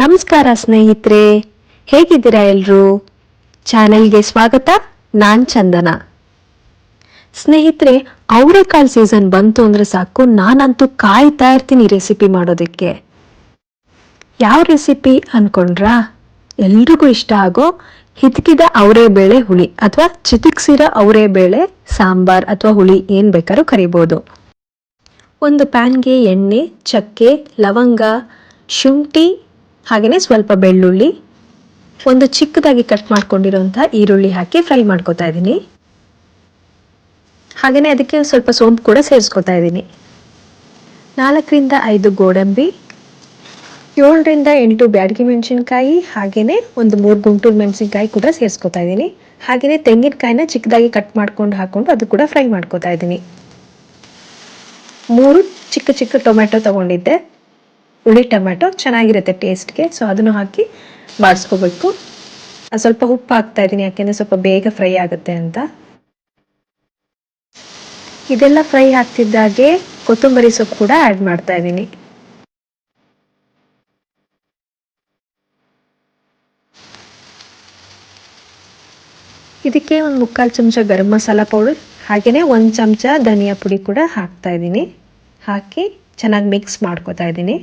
ನಮಸ್ಕಾರ ಸ್ನೇಹಿತರೆ, ಹೇಗಿದ್ದೀರಾ ಎಲ್ಲರೂ ಚಾನೆಲ್ಗೆ ಸ್ವಾಗತ, ನಾನ್ ಚಂದನ. ಸ್ನೇಹಿತರೆ, ಅವರೆಕಾಳು ಸೀಸನ್ ಬಂತು ಅಂದ್ರೆ ಸಾಕು, ನಾನಂತೂ ಕಾಯ್ತಾ ಇರ್ತೀನಿ ರೆಸಿಪಿ ಮಾಡೋದಕ್ಕೆ. ಯಾವ ರೆಸಿಪಿ ಅನ್ಕೊಂಡ್ರಾ? ಎಲ್ರಿಗೂ ಇಷ್ಟ ಆಗೋ ಹಿತ್ಕಿದ ಅವರೆಬೇಳೆ ಹುಳಿ ಅಥವಾ ಚಿತಿಕ್ಸಿರೋ ಅವರೆಬೇಳೆ ಸಾಂಬಾರ್ ಅಥವಾ ಹುಳಿ ಏನ್ ಬೇಕಾದ್ರೂ ಕರಿಬೋದು. ಒಂದು ಪ್ಯಾನ್ಗೆ ಎಣ್ಣೆ, ಚಕ್ಕೆ, ಲವಂಗ, ಶುಂಠಿ ಹಾಗೆಯೇ ಸ್ವಲ್ಪ ಬೆಳ್ಳುಳ್ಳಿ, ಒಂದು ಚಿಕ್ಕದಾಗಿ ಕಟ್ ಮಾಡ್ಕೊಂಡಿರೋಂಥ ಈರುಳ್ಳಿ ಹಾಕಿ ಫ್ರೈ ಮಾಡ್ಕೊತಾ ಇದ್ದೀನಿ. ಹಾಗೆಯೇ ಅದಕ್ಕೆ ಸ್ವಲ್ಪ ಸೋಂಪು ಕೂಡ ಸೇರಿಸ್ಕೊತಾ ಇದ್ದೀನಿ. ನಾಲ್ಕರಿಂದ ಐದು ಗೋಡಂಬಿ, ಏಳರಿಂದ ಎಂಟು ಬ್ಯಾಡಗಿ ಮೆಣಸಿನ್ಕಾಯಿ ಹಾಗೆಯೇ ಒಂದು ಮೂರು ಗುಂಟೂರು ಮೆಣಸಿನ್ಕಾಯಿ ಕೂಡ ಸೇರಿಸ್ಕೊತಾ ಇದ್ದೀನಿ. ಹಾಗೆಯೇ ತೆಂಗಿನಕಾಯಿನ ಚಿಕ್ಕದಾಗಿ ಕಟ್ ಮಾಡ್ಕೊಂಡು ಹಾಕ್ಕೊಂಡು ಅದು ಕೂಡ ಫ್ರೈ ಮಾಡ್ಕೊತಾ ಇದ್ದೀನಿ. ಮೂರು ಚಿಕ್ಕ ಚಿಕ್ಕ ಟೊಮೆಟೊ ತಗೊಂಡಿದ್ದೆ. ಹುಳಿ ಟೊಮೆಟೊ ಚೆನ್ನಾಗಿರುತ್ತೆ ಟೇಸ್ಟ್ಗೆ. ಸೊ ಅದನ್ನು ಹಾಕಿ ಬಾಡಿಸ್ಕೋಬೇಕು ಸ್ವಲ್ಪ ಉಪ್ಪು ಹಾಕ್ತಾ ಇದ್ದೀನಿ, ಯಾಕೆಂದರೆ ಸ್ವಲ್ಪ ಬೇಗ ಫ್ರೈ ಆಗುತ್ತೆ ಅಂತ. ಇದೆಲ್ಲ ಫ್ರೈ ಆಗ್ತಿದ್ದಾಗೆ ಕೊತ್ತಂಬರಿ ಸೊಪ್ಪು ಕೂಡ ಆ್ಯಡ್ ಮಾಡ್ತಾ ಇದ್ದೀನಿ. ಇದಕ್ಕೆ ಒಂದು ಮುಕ್ಕಾಲು ಚಮಚ ಗರಂ ಮಸಾಲ ಪೌಡರ್ ಹಾಗೆಯೇ ಒಂದು ಚಮಚ ಧನಿಯಾ ಪುಡಿ ಕೂಡ ಹಾಕ್ತಾ ಇದ್ದೀನಿ. ಹಾಕಿ ಚೆನ್ನಾಗಿ ಮಿಕ್ಸ್ ಮಾಡ್ಕೋತಾ ಇದ್ದೀನಿ.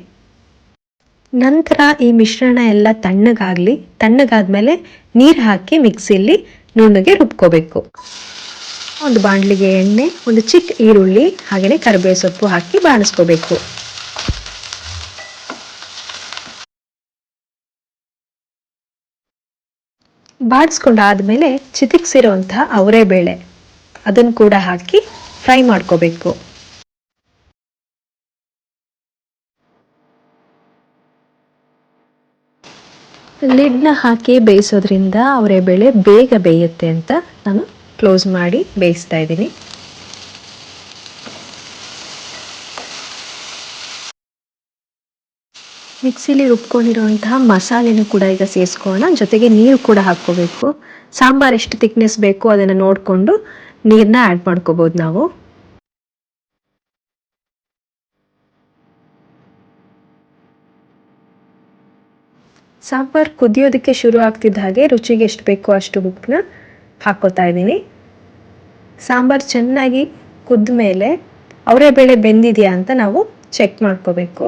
ನಂತರ ಈ ಮಿಶ್ರಣ ಎಲ್ಲ ತಣ್ಣಗಾಗಲಿ, ತಣ್ಣಗಾದ್ಮೇಲೆ ನೀರು ಹಾಕಿ ಮಿಕ್ಸಿಲಿ ನುಣ್ಣಗೆ ರುಬ್ಕೋಬೇಕು. ಒಂದು ಬಾಣಲಿಗೆ ಎಣ್ಣೆ, ಒಂದು ಚಿಕ್ಕ ಈರುಳ್ಳಿ ಹಾಗೆಯೇ ಕರಿಬೇವು ಸೊಪ್ಪು ಹಾಕಿ ಬಾಣಿಸ್ಕೋಬೇಕು. ಬಾಡಿಸ್ಕೊಂಡಾದ್ಮೇಲೆ ಚಿತಿಕ್ಸಿರೋಂತಹ ಅವರೇ ಬೇಳೆ ಅದನ್ನು ಕೂಡ ಹಾಕಿ ಫ್ರೈ ಮಾಡ್ಕೋಬೇಕು. ಲಿಡ್ನ ಹಾಕಿ ಬೇಯಿಸೋದ್ರಿಂದ ಅವರೇ ಬೇಳೆ ಬೇಗ ಬೇಯುತ್ತೆ ಅಂತ ನಾನು ಕ್ಲೋಸ್ ಮಾಡಿ ಬೇಯಿಸ್ತಾ ಇದ್ದೀನಿ. ಮಿಕ್ಸಿಲಿ ರುಬ್ಕೊಂಡಿರುವಂತಹ ಮಸಾಲೆನೂ ಕೂಡ ಈಗ ಸೇರಿಸ್ಕೊಳ್ಳೋಣ. ಜೊತೆಗೆ ನೀರು ಕೂಡ ಹಾಕ್ಕೋಬೇಕು. ಸಾಂಬಾರ್ ಎಷ್ಟು ತಿಕ್ನೆಸ್ ಬೇಕು ಅದನ್ನು ನೋಡಿಕೊಂಡು ನೀರನ್ನ ಆ್ಯಡ್ ಮಾಡ್ಕೋಬೋದು ನಾವು. ಸಾಂಬಾರ್ ಕುದಿಯೋದಕ್ಕೆ ಶುರು ಆಗ್ತಿದ್ದ ಹಾಗೆ ರುಚಿಗೆ ಎಷ್ಟು ಬೇಕೋ ಅಷ್ಟು ಉಪ್ಪನ್ನ ಹಾಕೋತಾ ಇದ್ದೀನಿ. ಸಾಂಬಾರ್ ಚೆನ್ನಾಗಿ ಕುದ್ದ ಮೇಲೆ ಅವರೇ ಬೇಳೆ ಬೆಂದಿದೆಯಾ ಅಂತ ನಾವು ಚೆಕ್ ಮಾಡ್ಕೋಬೇಕು.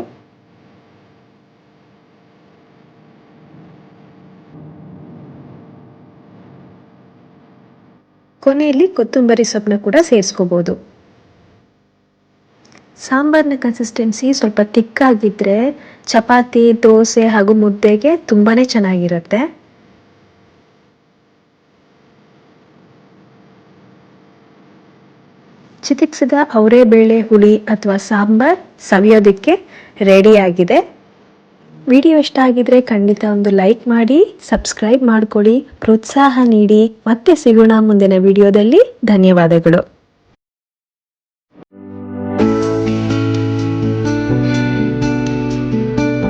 ಕೊನೆಯಲ್ಲಿ ಕೊತ್ತಂಬರಿ ಸೊಪ್ಪನ್ನ ಕೂಡ ಸೇರಿಸ್ಕೋಬೋದು. ಸಾಂಬಾರ್ನ ಕನ್ಸಿಸ್ಟೆನ್ಸಿ ಸ್ವಲ್ಪ ತಿಕ್ಕಾಗಿದ್ದರೆ ಚಪಾತಿ, ದೋಸೆ ಹಾಗೂ ಮುದ್ದೆಗೆ ತುಂಬಾ ಚೆನ್ನಾಗಿರುತ್ತೆ. ಚಿತಿಕ್ಸಿದ ಅವರೆಬೇಳೆ, ಹುಳಿ ಅಥವಾ ಸಾಂಬಾರ್ ಸವಿಯೋದಕ್ಕೆ ರೆಡಿಯಾಗಿದೆ. ವಿಡಿಯೋ ಇಷ್ಟ ಆಗಿದ್ರೆ ಖಂಡಿತ ಒಂದು ಲೈಕ್ ಮಾಡಿ, ಸಬ್ಸ್ಕ್ರೈಬ್ ಮಾಡ್ಕೊಳ್ಳಿ. ಪ್ರೋತ್ಸಾಹ ನೀಡಿ. ಮತ್ತೆ ಸಿಗೋಣ ಮುಂದಿನ ವಿಡಿಯೋದಲ್ಲಿ. ಧನ್ಯವಾದಗಳು.